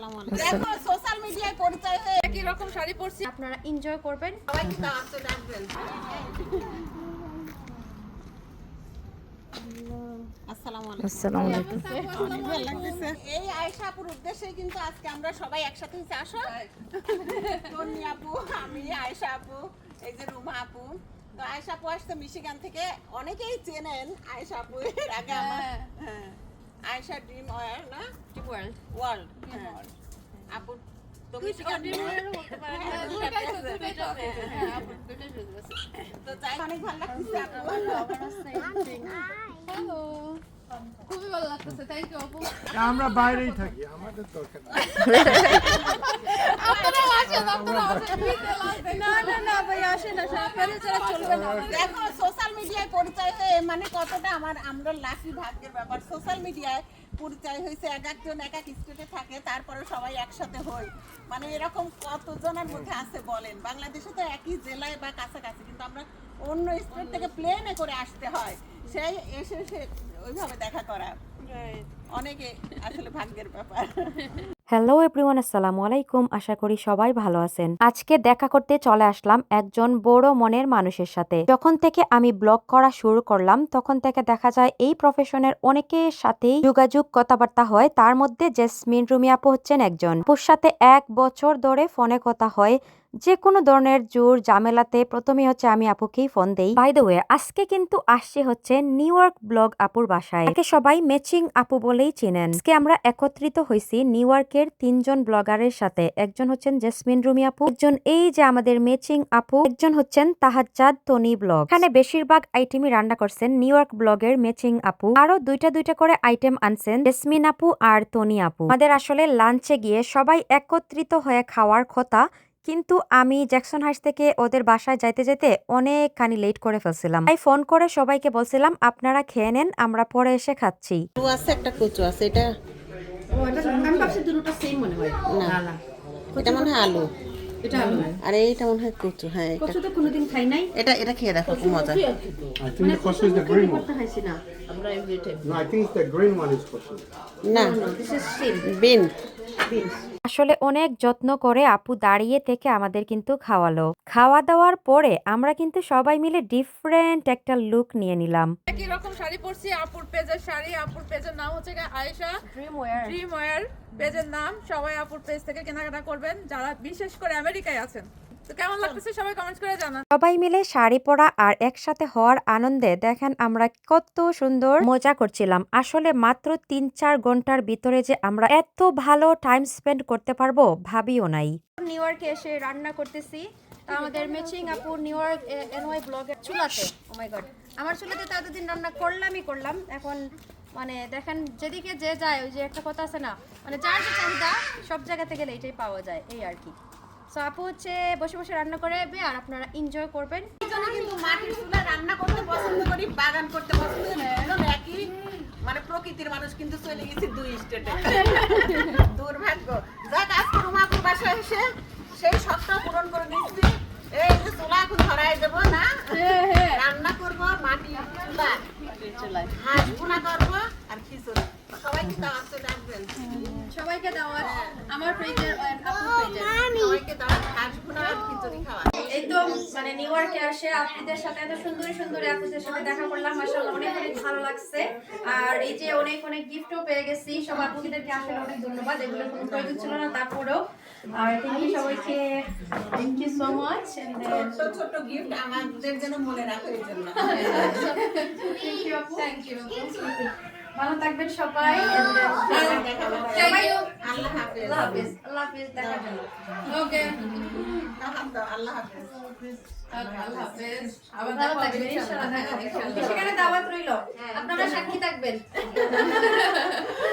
আসসালামু আলাইকুম। দেখো সোশ্যাল মিডিয়ায় পরিচয় হয়ে একই রকম শাড়ি পরছি। আপনারা এনজয় করবেন। সবাই কিন্তু আসতে ডাকবেন আসসালামু আলাইকুম। আসসালামু আলাইকুম। অনেক ভালো লাগতেছে। এই আয়েশাপুর উদ্দেশ্যে কিন্তু আজকে আমরা সবাই একসাথে হয়েছি। আসো। তন্নি আপু আমি আয়েশা আপু এই যে রুমা আপু। তো আয়েশা আপু আসছে মিশিগান থেকে। অনেকেই চেনেন আয়েশা আপু এর আগে আমার হ্যাঁ। আয়েশা ড্রিম ওয়ার না? ওয়ার্ল্ড ওয়ার্ল্ড হ্যাঁ। আপু তো মিশিগান হ্যাঁ, দুইটাই আছে। তো অনেক ভালো লাগছে। আপু খুবই ভালো লাগতেছে থ্যাংক ইউ আপু। আমরা বাইরেই থাকি। আমাদের দরকার নেই। আপনারা আসেন আপনারা আসেন। না না না ভাই আসেন না সরকারি ছাড়া চলবে না দেখো সোশ্যাল মিডিয়ায় পরিচয় হয়ে মানে কতটা আমার আমরা লাকি ভাগ্যের ব্যাপার। সোশ্যাল মিডিয়ায় পরিচয় হয়েছে এক একজন এক এক স্টেটে থাকে তারপরে সবাই একসাথে হই মানে এরকম কতজনের মধ্যে আছে বলেন? বাংলাদেশে তো একই জেলায় বা কাছাকাছি কিন্তু আমরা অন্য স্টেট থেকে প্লেনে করে আসতে হয়। সেই এসে সে ওইভাবে দেখা করা। অনেকে আসলে ভাগ্যের ব্যাপার। হ্যালো এভরিওয়ান আসসালামু আলাইকুম। আশা করি সবাই ভালো আছেন। আজকে দেখা করতে চলে আসলাম একজন বড় মনের মানুষের সাথে। যখন থেকে আমি ব্লগ করা শুরু করলাম তখন থেকে দেখা যায় এই প্রফেশনের অনেকের সাথেই যোগাযোগ কথাবার্তা হয়। তার মধ্যে জেসমিন রুমি আপু হচ্ছেন একজন। আপুর সাথে এক বছর ধরে ফোনে কথা হয়। যে কোনো ধরনের জোর ঝামেলাতে প্রথমে হচ্ছে আমি আপুকেই ফোন দেই। বাই দ্য ওয়ে আজকে কিন্তু আসছে হচ্ছে নিউ ইয়র্ক ব্লগ আপুর বাসায়। তাকে সবাই ম্যাচিং আপু বলেই চেনেন। আজকে আমরা একত্রিত হয়েছি নিউ ইয়র্কের তিনজন ব্লগারের সাথে। একজন হচ্ছেন জেসমিন রুমি আপু, একজন এই যে আমাদের ম্যাচিং আপু, একজন হচ্ছেন তাহাজ্জাদ তনি ব্লগ এখানে বেশিরভাগ আইটেমই রান্না করছেন নিউ ইয়র্ক ব্লগের ম্যাচিং আপু। আরও দুইটা দুইটা করে আইটেম আনছেন জেসমিন আপু আর তনি আপু। আমাদের আসলে লাঞ্চে গিয়ে সবাই একত্রিত হয়ে খাওয়ার কথা কিন্তু আমি জ্যাকসন হাইস থেকে ওদের বাসায় যাইতে যেতে অনেকখানি লেট করে ফেলছিলাম। তাই ফোন করে সবাইকে বলছিলাম আপনারা খেয়ে নেন আমরা পরে এসে খাচ্ছি। আছে একটা কচু আছে এটা মনে হয়। না এটা মনে হয় আলু। এটা আর এইটা মনে হয় কচু হ্যাঁ এটা। তো কোনোদিন খাই নাই? এটা এটা খেয়ে দেখো খুব মজা. খাইছি না? দিস ইজ সেম বিন আসলে অনেক যত্ন করে আপু দাঁড়িয়ে থেকে আমাদের কিন্তু খাওয়ালো। খাওয়া দাওয়ার পরে আমরা কিন্তু সবাই মিলে ডিফারেন্ট একটা লুক নিয়ে নিলাম। একই রকম শাড়ি পরছি আপুর পেজের শাড়ি আপুর পেজের নাম হচ্ছে Ayesha. Dream wear dream wear পেজের নাম সবাই আপুর পেজ থেকে কেনাকাটা করবেন। যারা বিশেষ করে আমেরিকায় আছেন তো কেমন লাগতেছে? সবাই কমেন্ট করে জানান। সবাই মিলে শাড়ি পরা আর একসাথে হওয়ার আনন্দে দেখেন আমরা কত সুন্দর মজা করছিলাম। আসলে মাত্র তিন চার ঘণ্টার ভিতরে যে আমরা এত ভালো টাইম স্পেন্ড করতে পারব ভাবিও নাই। নিউ ইয়র্কে এসে রান্না করতেছি। আমাদের ম্যাচিং আপু নিউ ইয়র্ক এনওয়াই ব্লগের চুলাতে। ও মাই গড আমার চুলাতে তো এতদিন রান্না করলামই করলাম। এখন মানে দেখেন যেদিকে যে যায় ওই যে একটা কথা আছে না মানে যার যে চাহিদা সব জায়গা থেকে গেলে এটাই পাওয়া যায় এই আর কি। সো আপু হচ্ছে বসে বসে রান্না করে আর আপনারা এনজয় করবেন। কিন্তু মাটির চুলায় রান্না করতে পছন্দ করি বাগান করতে পছন্দ করি। দুজন একই মানে প্রকৃতির মানুষ কিন্তু চলে গেছি দুই স্টেটে দুর্ভাগ্য। যাক আজকে রুমাপুর বাসায় এসে সেই স্বপ্ন পূরণ করে দিচ্ছি এই যে চুলা এখন ধরাই দেবো না? রান্না করব মাটি চুলা। হাঁস ভুনা করব আর খিচুড়ি। ডাকবেন সবাইকে দাওয়াত আমার আপুর পেজের সবাইকে দাওয়াত হাঁস ভুনা আর খিচুড়ি খাওয়া এই তো মানে নিউ ইয়র্কে আসে আপুদের সাথে এত সুন্দর সুন্দর আপুদের সাথে দেখা করলাম মাশাআল্লাহ অনেক অনেক ভালো লাগছে। আর এই যে অনেক অনেক গিফটও পেয়ে গেছি সব আপুদেরকে আসলে অনেক ধন্যবাদ এগুলো কোনো প্রয়োজন ছিল না তারপরেও। আর থ্যাংক ইউ সবাইকে থ্যাংক ইউ সো মাচ ছোট ছোট গিফট আমাদের যেন মনে রাখো এই জন্য। থ্যাংক ইউ আপু। থ্যাংক ইউ ভালো থাকবেন সবাই সবাই আল্লাহ হাফেজ। আল্লাহ হাফেজ। আল্লাহ হাফেজ দেখা গেল ওকে। আল্লাহ হাফেজ আল্লাহ হাফেজ। আবার ইনশাআল্লাহ সেখানে দাওয়াত রইল। আপনারা সাক্ষী থাকবেন।